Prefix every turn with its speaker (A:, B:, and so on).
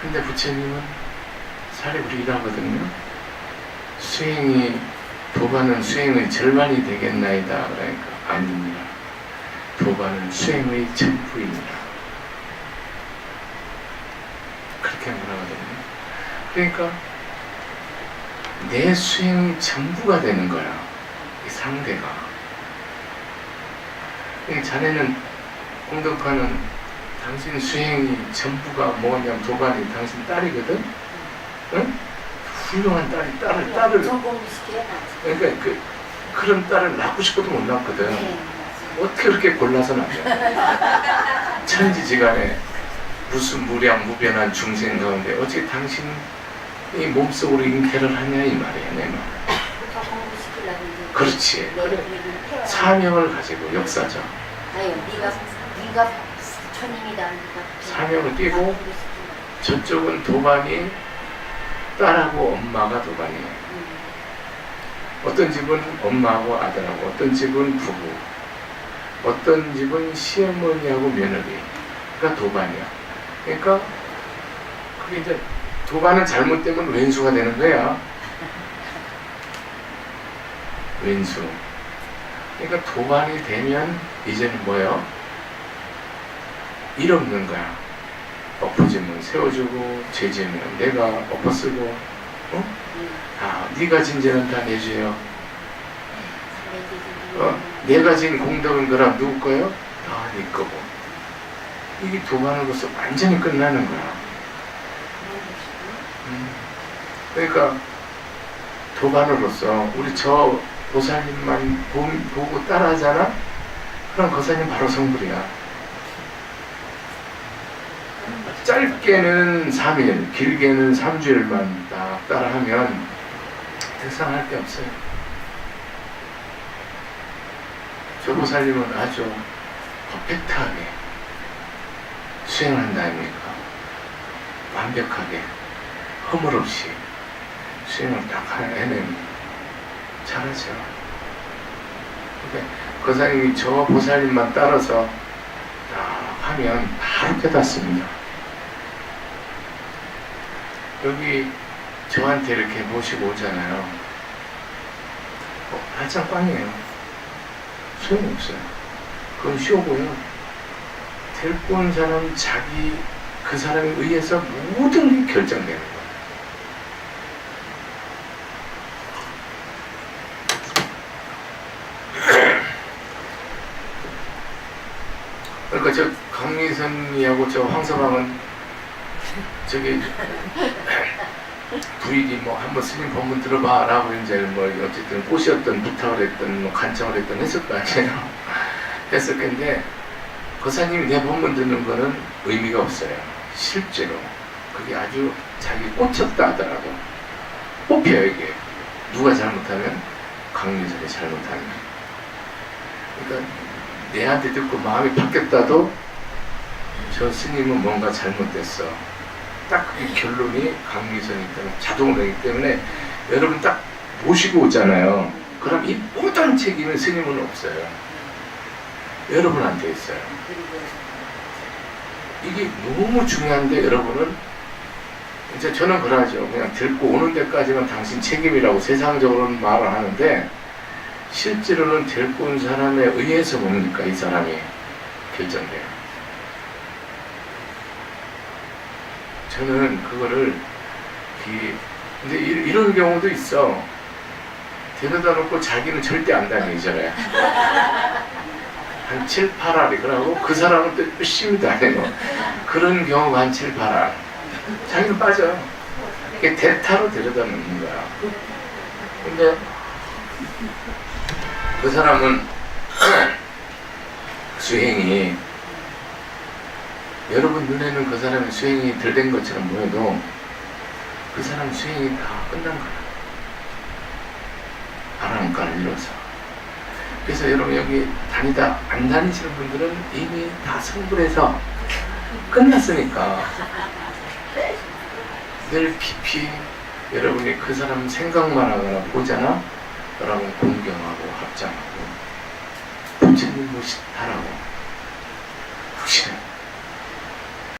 A: 근데 부처님은 사례를 일하거든요. 수행이 도반은 수행의 절반이 되겠나이다. 그러니까 아닙니다. 도반은 수행의 전부입니다. 그렇게 말하거든요. 그러니까 내 수행의 전부가 되는 거야. 이 상대가. 그러니까 자네는 공덕하는 당신 수행이 전부가 뭐냐면 도반이 당신 딸이거든? 응? 훌륭한 딸이 딸을, 딸을,
B: 엄청 공부시켜야
A: 그러니까 그, 그런 딸을 낳고 싶어도 못 낳거든.
B: 네.
A: 어떻게 그렇게 골라서 낳냐. 천지지간에 무슨 무량 무변한 중생 가운데 어떻게 당신이 몸속으로 잉태를 하냐 이 말이야 내 말. 그렇지. 사명을 가지고 역사적
B: 네가. 네가
A: 사명을 띠고 저쪽은 도반이 딸하고 엄마가 도반이에요.
B: 음,
A: 어떤 집은 엄마하고 아들하고 어떤 집은 부부 어떤 집은 시어머니하고 며느리가 도반이야. 그러니까 그게 이제 도반은 잘못되면 왼수가 되는 거야. 왼수. 그러니까 도반이 되면 이제는 뭐예요? 일 없는 거야. 엎어지면 세워주고 죄지면 내가 엎어쓰고 어?
B: 음.
A: 아 네가 진 죄는 다. 내 어? 내가 진 공덕은 그럼 누구 거요? 다네 거고. 이게 도반으로서 완전히 끝나는 거야. 음. 그러니까 도반으로서 우리 저 보살님만 보, 보고 따라하잖아? 그럼 거사님 바로 성불이야. 짧게는 3일, 길게는 3주일만 딱 따라하면 대상할 게 없어요. 저 보살님은 아주 퍼펙트하게 수행한다 아닙니까? 완벽하게 허물 없이 수행을 딱 해내는 잘하죠. 근데 거사님이 저 보살님만 따라서 딱 하면 바로 깨닫습니다. 여기 저한테 이렇게 모시고 오잖아요. 어, 한참 꽝이에요. 소용없어요. 그건 쇼고요. 데리고 온 사람 자기 그 사람에 의해서 모든 게 결정되는 거예요. 그러니까 저 강미선이하고 저 황서방은 저기 부인이 뭐 한번 스님 법문 들어봐라고 이제 뭐 어쨌든 꼬시었던 부탁을 했던 뭐 간청을 했던 했을 거 아니에요. 했을 건데 거사님이 내 법문 듣는 거는 의미가 없어요. 실제로 그게 아주 자기 꽂혔다 하더라도 뽑혀요 이게 누가 잘못하면 강민선이 잘못하면 그러니까 내한테 듣고 마음이 바뀌었다도 저 스님은 뭔가 잘못됐어. 딱 그게 결론이 강미선이기 때문에 자동으로 되기 때문에 여러분 딱 모시고 오잖아요. 그럼 이 모든 책임은 스님은 없어요. 여러분한테 있어요. 이게 너무 중요한데 여러분은 이제 저는 그러죠. 그냥 들고 오는 데까지만 당신 책임이라고 세상적으로는 말을 하는데 실제로는 데리고 온 사람에 의해서 뭡니까 이 사람이 결정돼요. 저는 그거를 이 근데 이, 런 경우도 있어. 데려다 놓고 자기는 절대 안 다니잖아요. 한 7, 8알이 그러고 그 사람은 또 열심히 다니고 그런 경우가 한 7, 8알. 자기는 빠져. 이게 대타로 데려다 놓는 거야. 근데 그 사람은 수행이 여러분 눈에는 그 사람의 수행이 덜 된 것처럼 보여도 그 사람 수행이 다 끝난 거야. 바람간을 이뤄서. 그래서 여러분 여기 다니다 안 다니시는 분들은 이미 다 성불해서 끝났으니까 늘 깊이 여러분이 그 사람 생각만 하거나 보잖아. 여러분 공경하고 합장하고 부처님 모시다라고 혹시